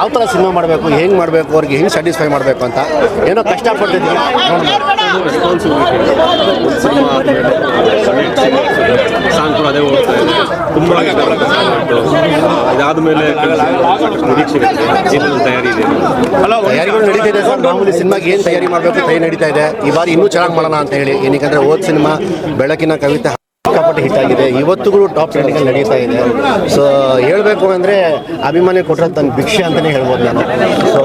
ಯಾವ ಥರ ಸಿನಿಮಾ ಮಾಡಬೇಕು ಹೆಂಗೆ ಮಾಡಬೇಕು ಅವ್ರಿಗೆ ಹೆಂಗೆ ಸ್ಯಾಟಿಸ್ಫೈ ಮಾಡಬೇಕು ಅಂತ ಏನೋ ಸಾಂಗ್ ಕೂಡ ಅದೇ ಇದೆ ತುಂಬ ತಯಾರಿ ಇದೆ ತಯಾರಿಗಳು ನಡೀತಿದೆ ಸರ್. ಮಾಮೂಲಿ ಸಿನಿಮಾಗೆ ಏನು ತಯಾರಿ ಮಾಡಬೇಕು ತಯಾರಿ ನಡೀತಾ ಇದೆ. ಈ ಬಾರಿ ಇನ್ನೂ ಚೆನ್ನಾಗಿ ಮಾಡೋಣ ಅಂತ ಹೇಳಿ. ಏನಕ್ಕೆ ಓದ್ ಸಿನಿಮಾ ಬೆಳಕಿನ ಕವಿತೆ ಸಿಕ್ಕಾಪಟ್ಟೆ ಹಿಟ್ ಆಗಿದೆ. ಇವತ್ತುಗಳು ಟಾಪ್ ಟ್ರೆಂಡಿಂಗಲ್ಲಿ ನಡೀತಾ ಇದೆ. ಸೊ ಹೇಳಬೇಕು ಅಂದರೆ ಅಭಿಮಾನಿ ಕೊಟ್ಟರೆ ತನ್ನ ಭಿಕ್ಷೆ ಅಂತಲೇ ಹೇಳ್ಬೋದು ನಾನು. ಸೊ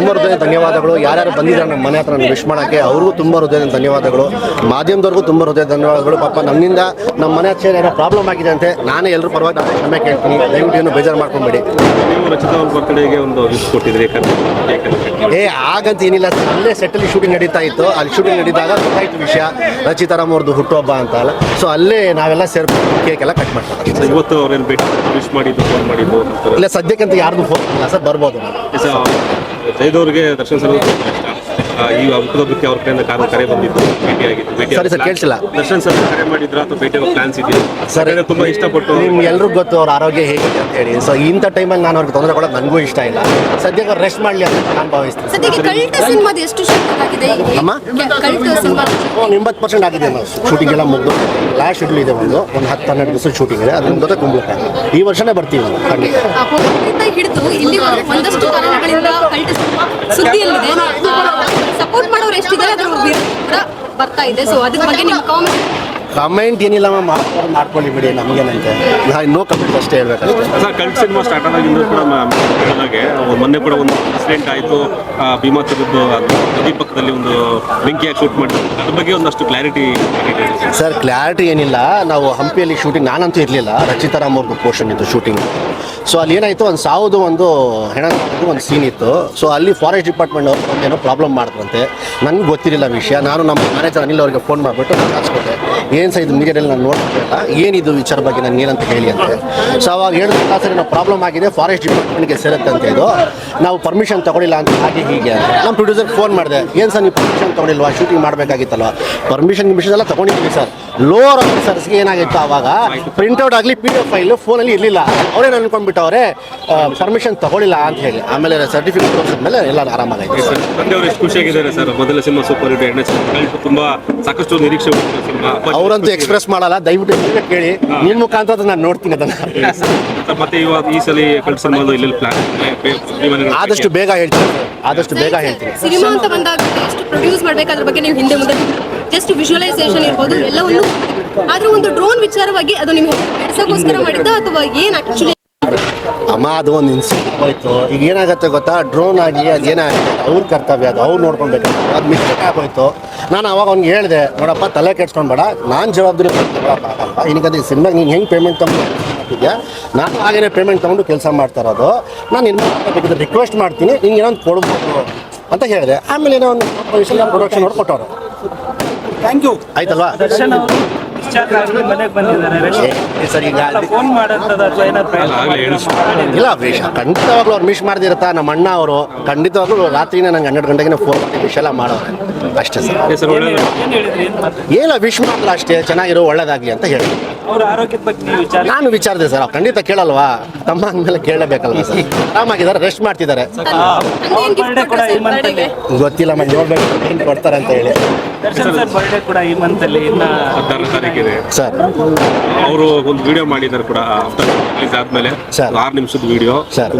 ತುಂಬ ಹೃದಯ ಧನ್ಯವಾದಗಳು. ಯಾರ್ಯಾರು ಬಂದಿದ್ದಾರೆ ನಮ್ಮ ಮನೆ ಹತ್ರ ವಿಶ್ ಮಾಡೋಕ್ಕೆ ಅವ್ರಿಗೂ ತುಂಬ ಹೃದಯದ ಧನ್ಯವಾದಗಳು. ಮಾಧ್ಯಮದವ್ರಿಗೂ ತುಂಬ ಹೃದಯ ಧನ್ಯವಾದಗಳು. ಪಾಪ ನಮ್ಮಿಂದ ನಮ್ಮ ಮನೆ ಹತ್ರ ಏನೋ ಪ್ರಾಬ್ಲಮ್ ಆಗಿದೆ ಅಂತೆ ನಾನೇ ಎಲ್ಲರೂ ಪರವಾಗಿ ನಾನು ಕ್ಷಮೆ ಕೇಳ್ತೀನಿ. ದಯವಿಟ್ಟು ಏನು ಬೇಜಾರು ಮಾಡ್ಕೊಂಬೇಡಿ ಏ ಹಾಗಂತ ಏನಿಲ್ಲ. ಅಲ್ಲೇ ಸೆಟ್ಟಲ್ಲಿ ಶೂಟಿಂಗ್ ನಡೀತಾ ಇತ್ತು. ಅಲ್ಲಿ ಶೂಟಿಂಗ್ ನಡೀತಾಗ ಗೊತ್ತಾಯ್ತು ವಿಷಯ. ರಚಿತಾರಾಮ್ ಅವ್ರದ್ದು ಹುಟ್ಟುಹಬ್ಬ ಅಂತ ಅಲ್ಲ. ಸೊ ಅಲ್ಲೇ ನಾವೆಲ್ಲ ಸೇರ್ಕೊಂಡು ಕೇಕ್ ಎಲ್ಲ ಕಟ್ ಮಾಡ್ತಾರೆ ಇವತ್ತು ಅವ್ರೇನು ಭೇಟಿ ವಿಶ್ ಮಾಡಿದ್ದು ಫೋನ್ ಮಾಡಿದ್ದು. ಇಲ್ಲ ಸದ್ಯಕ್ಕಂತ ಯಾರ್ದು ಫೋನ್ ಇಲ್ಲ. ಸರ್ ಬರ್ಬೋದು. ನಾನು ದರ್ಶನ ಆ, ಈ ಹುಟ್ಟುಹಬ್ಬಕ್ಕೆ ಅವ್ರ ಕಡೆಯಿಂದ ಕಾರು ಕರೆ ಬಂದಿತ್ತು. ಭೇಟಿ ಆಗಿತ್ತು. ಭೇಟಿ ಸರಿ ಸರ್, ಕೇಳಿಸಿಲ್ಲ. ದರ್ಶನ್ ಸರ್ ಕರೆ ಮಾಡಿದ್ರ ಅಥವಾ ಭೇಟಿ ಆಗೋ ಪ್ಲಾನ್ಸ್ ಇದೆಯಾ? ಸರ್. ತುಂಬಾ ಇಷ್ಟಪಟ್ಟು ನಿಮ್ಗೆ ಎಲ್ರಿಗೂ ಗೊತ್ತು ಅವ್ರ ಆರೋಗ್ಯ ಹೇಗಿದೆ ಅಂತ ಹೇಳಿ. ಸೊ ಇಂಥ ಟೈಮಲ್ಲಿ ನಾನು ಅವ್ರಿಗೆ ತೊಂದರೆ ಕೊಡೋದು ನನಗೂ ಇಷ್ಟ ಇಲ್ಲ. ಸದ್ಯಕ್ಕೆ ರೆಸ್ಟ್ ಮಾಡಲಿ ಅಂತ ನಾನು ಭಾವಿಸ್ತೀನಿ. ಸದ್ಯಕ್ಕೆ ಕಲ್ಟ ಸಿನಿಮಾದ ಎಷ್ಟು ಶೂಟಿಂಗ್ ಆಗಿದೆ ಅಮ್ಮ? ಕಲ್ಟ ಸಿನಿಮಾ ಎಂಬತ್ತು ಪರ್ಸೆಂಟ್ ಆಗಿದೆ ನಾವು ಶೂಟಿಂಗ್ ಎಲ್ಲ ಮುಗಿದು ಲಾಸ್ಟ್ ಶೆಡ್ಯೂಲ್ ಇದೆ ಒಂದು. ಒಂದು ಹತ್ತು ಹನ್ನೆರಡು ದಿವಸ ಶೂಟಿಂಗ್ ಇದೆ. ಅದ್ರ ಜೊತೆ ಕುಂಬಳಕಾಯಿ ಈ ವರ್ಷನೇ ಬರ್ತೀವಿ ನಾವು ಖಂಡಿತ. ಹಿಡಿದು ಇಲ್ಲಿ ಒಂದಷ್ಟು ಕಾರಣಗಳಿಂದ ಕಲ್ಟ ಸಿನಿಮಾ ಸುದ್ದಿಯಲ್ಲಿದೆ. ಸಪೋರ್ಟ್ ಮಾಡೋರು ಎಷ್ಟಿದ್ದಾರೆ ಅದ್ರ ಕೂಡ ಬರ್ತಾ ಇದೆ. ಸೊ ಅದ್ರ ಬಗ್ಗೆ ನಿಮ್ಮ ಕಾಮೆಂಟ್ ಕಮೆಂಟ್ ಏನಿಲ್ಲ ಮ್ಯಾಮ್ ಮಾಡ್ಕೊಂಡು ಮಾಡ್ಕೊಳ್ಳಿ ಬಿಡಿ ನಮಗೇನಂತೆ ನೋ ಕಮೆಂಟ್ ಅಷ್ಟೇ ಹೇಳ್ಬೇಕಷ್ಟೇ. ಸರ್ ಕಲ್ಟ್ ಸಿನಿಮಾ ಸ್ಟಾರ್ಟ್ ಆದಾಗಿಂದ ಕೂಡ ಮ- ಮೊನ್ನೆ ಕೂಡ ಒಂದು ಆಕ್ಸಿಡೆಂಟ್ ಆಯಿತು. ಭೀಮಾ ತೆಗೆದು ನದಿ ಪಕ್ಕದಲ್ಲಿ ಒಂದು ಬೆಂಕಿಯಾಗಿ ಶೂಟ್ ಮಾಡಿದ್ರು. ಅದ್ರ ಬಗ್ಗೆ ಒಂದಷ್ಟು ಕ್ಲಾರಿಟಿ ಸರ್ ಕ್ಲಾರಿಟಿ ಏನಿಲ್ಲ. ನಾವು ಹಂಪಿಯಲ್ಲಿ ಶೂಟಿಂಗ್ ನಾನಂತೂ ಇರಲಿಲ್ಲ. ರಚಿತಾರಾಮ್ ಅವ್ರದ್ದು ಪೋರ್ಷನ್ ಇತ್ತು ಶೂಟಿಂಗ್ ಸೊ ಅಲ್ಲಿ ಏನಾಯಿತು? ಒಂದು ಸಾವುದು ಒಂದು, ಹೆಣ ಒಂದು ಸೀನ್ ಇತ್ತು. ಸೊ ಅಲ್ಲಿ ಫಾರೆಸ್ಟ್ ಡಿಪಾರ್ಟ್ಮೆಂಟ್ ಅವ್ರು ಏನೋ ಪ್ರಾಬ್ಲಮ್ ಮಾಡಿದ್ರಂತೆ. ನನಗೆ ಗೊತ್ತಿರಲಿಲ್ಲ ವಿಷಯ. ನಾನು ನಮ್ಮ ಮ್ಯಾನೇಜರ್ ಅನಿಲ್ ಅವರಿಗೆ ಫೋನ್ ಮಾಡಿಬಿಟ್ಟು ನಾನು ಏನು ಸರ್ ಇದು ಮೀಡಿಯಾದಲ್ಲಿ ನಾನು ನೋಡ್ತಿಲ್ಲ ಏನಿದು ವಿಚಾರ ಬಗ್ಗೆ ನಾನು ಏನಂತ ಹೇಳಿ ಅಂತ ಸೊ ಅವಾಗ ಹೇಳಿದ್ರೆ ಸರಿ ನಾವು ಪ್ರಾಬ್ಲಮ್ ಆಗಿದೆ ಫಾರೆಸ್ಟ್ ಡಿಪಾರ್ಟ್ಮೆಂಟ್ಗೆ ಸೇರುತ್ತೆ ಅಂತ ಇದು ನಾವು ಪರ್ಮಿಷನ್ ತಗೊಳ್ಳಿಲ್ಲ ಅಂತ ಹಾಗೆ ಹೀಗೆ ನಮ್ಮ ಪ್ರೊಡ್ಯೂಸರ್ ಫೋನ್ ಮಾಡಿದೆ, ಏನು ಸರ್, ನೀವು ಪರ್ಮಿಷನ್ ತಗೊಳ್ಳಿಲ್ವಾ ಶೂಟಿಂಗ್ ಮಾಡಬೇಕಾಗಿತ್ತಲ್ವ? ಪರ್ಮಿಷನ್ ಗಿಮಿಷನ್ ಎಲ್ಲ ತಗೊಂಡಿದ್ದೀವಿ ಸರ್. ಲೋವರ್ ಆಫೀಸರ್ಸ್ಗೆ ಏನಾಗಿತ್ತು ಆವಾಗ ಪ್ರಿಂಟ್ಔಟ್ ಆಗಲಿ ಪಿ ಡಿ ಎಫ್ ಫೈಲು ಫೋನಲ್ಲಿ ಇರಲಿಲ್ಲ ಅವರೇನು ಅನ್ಕೊಂಡ್ಬಿಟ್ಟವ್ರೆ ಪರ್ಮಿಷನ್ ತಗೊಳ್ಳಿಲ್ಲ ಅಂತ ಹೇಳಿ. ಆಮೇಲೆ ಸರ್ಟಿಫಿಕೇಟ್ ತೋರಿಸಿದ್ಮೇಲೆ ಎಲ್ಲ ಆರಾಮಾಗಿದೆ ಸರ್. ಖುಷಿಯಾಗಿದ್ದಾರೆ ಸರ್. ಮೊದಲ ಸಿನಿಮಾ ಸೂಪರ್ ಹಿಟ್ ಎರಡನೇ ಸಿನಿಮಾ. ತುಂಬಾ ಸಾಕಷ್ಟು ನಿರೀಕ್ಷೆ ಸಿನಿಮಾ. ಅವರಂತೂ ಎಕ್ಸ್ಪ್ರೆಸ್ ಮಾಡಲ್ಲ. ದಯವಿಟ್ಟು ನೀವೇ ಕೇಳಿ. ನಿಮ್ಮ ಮುಖಾಂತರ ನಾನು ನೋಡ್ತೀನಿ ಅದನ್ನ. ಮತ್ತೆ ಇವಾಗ ಈ ಸಲ ಇಲ್ಲಿ ಪ್ಲಾನ್ ಆದಷ್ಟು ಬೇಗ ಹೇಳ್ತೀನಿ ಆದಷ್ಟು ಬೇಗ ಹೇಳ್ತೀನಿ ಸಿನಿಮಾ ಅಂತ ಬಂದಾಗ ಎಷ್ಟು ಪ್ರೊಡ್ಯೂಸ್ ಮಾಡ್ಬೇಕಾದ್ರ ಬಗ್ಗೆ ನೀವು ಹಿಂದೆ ಮುಂದೆ ಜಸ್ಟ್ ವಿಜುವಲೈಸೇಷನ್ ಇರ್ಬೋದು ಎಲ್ಲವನ್ನು. ಆದ್ರೆ ಒಂದು ಡ್ರೋನ್ ವಿಚಾರವಾಗಿ ಅದು ನಿಮ್ಗೆ ಕೆಲಸಕ್ಕೋಸ್ಕರ ಮಾಡಿದ್ದ ಅಥವಾ ಏನ್ ಆಕ್ಚುಲಿ ಅಮ್ಮ ಅದು ಒಂದು ಇನ್ಸಿಡೆಂಟ್ ಹೋಯ್ತು ಈಗ ಏನಾಗುತ್ತೆ ಗೊತ್ತಾ? ಡ್ರೋನ್ ಆಗಿ ಅದೇನಾಗುತ್ತೆ ಅವ್ರ ಕರ್ತವ್ಯ ಅದು. ಅವ್ರು ನೋಡ್ಕೊಬೇಕು ಅದು ಮಿಸ್ಟೇಕ್ ಆಗೋಯ್ತು. ನಾನು ಅವಾಗ ಅವ್ನಿಗೆ ಹೇಳಿದೆ ನೋಡಪ್ಪ ತಲೆ ಕೆಡ್ಸ್ಕೊಂಬೇಡ ನಾನು ಜವಾಬ್ದಾರಿ ಏನಕ್ಕಂದ್ರೆ ಈ ಸಿನಿಮಾಗೆ ನೀನು ಹೆಂಗೆ ಪೇಮೆಂಟ್ ತಗೊಂಡಿದ್ಯಾ ನಾನು ಹಾಗೇನೆ ಪೇಮೆಂಟ್ ತೊಗೊಂಡು ಕೆಲಸ ಮಾಡ್ತಾ ಇರೋದು. ನಾನು ಇನ್ನು ರಿಕ್ವೆಸ್ಟ್ ಮಾಡ್ತೀನಿ. ನಿಂಗೆ ಏನೊಂದು ಕೊಡ್ಬೋದು ಅಂತ ಹೇಳಿದೆ. ಆಮೇಲೆ ಏನೋ ಒಂದು ಪ್ರೊಡಕ್ಷನ್ ಅವ್ರು ಕೊಟ್ಟವ್ರು. ಥ್ಯಾಂಕ್ ಯು ಆಯ್ತಲ್ವಾ? ದರ್ಶನ್ ಅವರು. ಡಿಸ್ಚಾರ್ಜ್ ಆಗಿ ಮನೆಗೆ ಬಂದಿದ್ದಾರೆ. ಸರ್ ಈಗ ಫೋನ್ ಮಾಡೋಂಥದ್ದು ಅಥವಾ ಏನಾದ್ರು ಆಗ್ಲೇ ಹೇಳಿಸ್ತು. ಇಲ್ಲ ವೇಷ ಖಂಡಿತವಾಗ್ಲೂ ಅವ್ರು ಮಿಸ್ ಮಾಡ್ದಿರತ್ತಾ? ನಮ್ಮ ಅಣ್ಣ ಅವರು ಖಂಡಿತವಾಗ್ಲೂ ರಾತ್ರಿನೇ ನಂಗೆ ಹನ್ನೆರಡು ಗಂಟೆಗೆ ಫೋನ್ ಮಾಡಿ ವಿಷ್ ಎಲ್ಲ ಮಾಡೋರು. ಅಷ್ಟೇ ಸರ್. ಹೆಸರು ಏನು ವಿಶ್ ಮಾಡಲ್ಲ ಅಷ್ಟೇ ಚೆನ್ನಾಗಿರೋ ಒಳ್ಳೇದಾಗಲಿ ಅಂತ ಹೇಳಿ. ಅವ್ರ ಆರೋಗ್ಯದ ಬಗ್ಗೆ ನೀವು ವಿಚಾರ ನಾನು ವಿಚಾರದೆ ಸರ್ ಅವ್ರು ಖಂಡಿತ ಕೇಳಲ್ವಾ? ತಮ್ಮ ಅಂದಮೇಲೆ ಕೇಳಬೇಕಲ್ಲ ಸರ್? ಆರಾಮಾಗಿದ್ದಾರೆ ರೆಸ್ಟ್ ಮಾಡ್ತಿದ್ದಾರೆ. ಅವ್ರ ಬರ್ಡೇ ಕೂಡ ಈ ಗೊತ್ತಿಲ್ಲ ಮತ್ತೆ ನೋಡ್ಬೇಕು ಏನು ಕೊಡ್ತಾರೆ ಅಂತ ಹೇಳಿ. ದರ್ಶನ್ ಸರ್ ಬರ್ಡೇ ಕೂಡ ಈ ಮಂತಲ್ಲಿ ಇನ್ನ ಹದಿನಾರನೇ ತಾರೀಕಿದೆ ಸರ್. ಅವರು ಒಂದು ವಿಡಿಯೋ ಮಾಡಿದ್ದಾರೆ ಕೂಡ ಆಫ್ಟರ್ ರಿಲೀಸ್ ಆದ್ಮೇಲೆ. ಸರ್. ಆರು ನಿಮಿಷದ ವಿಡಿಯೋ ಸರ್.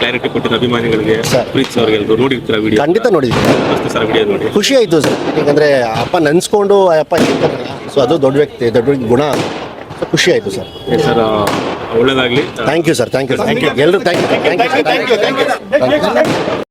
ಕ್ಲಾರಿಟಿ ಕೊಟ್ಟಿದ್ದ ಅಭಿಮಾನಿಗಳಿಗೆ ಸರ್. ಪ್ರೀತಿ ಅವ್ರಿಗೆ ನೋಡಿರ್ತೀರ ವಿಡಿಯೋ ಖಂಡಿತ ನೋಡಿದ್ದೀನಿ ಸರ್ ವಿಡಿಯೋ ನೋಡಿ. ಖುಷಿ ಆಯಿತು ಸರ್. ಯಾಕಂದರೆ ಅಪ್ಪ ನೆನೆಸ್ಕೊಂಡು ಅಪ್ಪ ಹೇಳ್ತಾರಲ್ಲ ಸೊ ಅದು ದೊಡ್ಡ ವ್ಯಕ್ತಿ ದೊಡ್ಡ ವ್ಯಕ್ತಿ ಗುಣ ಸೊ ಖುಷಿ ಆಯಿತು ಸರ್. ಸರ್ ಒಳ್ಳೇದಾಗ್ಲಿ. Thank you sir thank you thank you ಎಲ್ಲರೂ thank you thank you thank you thank you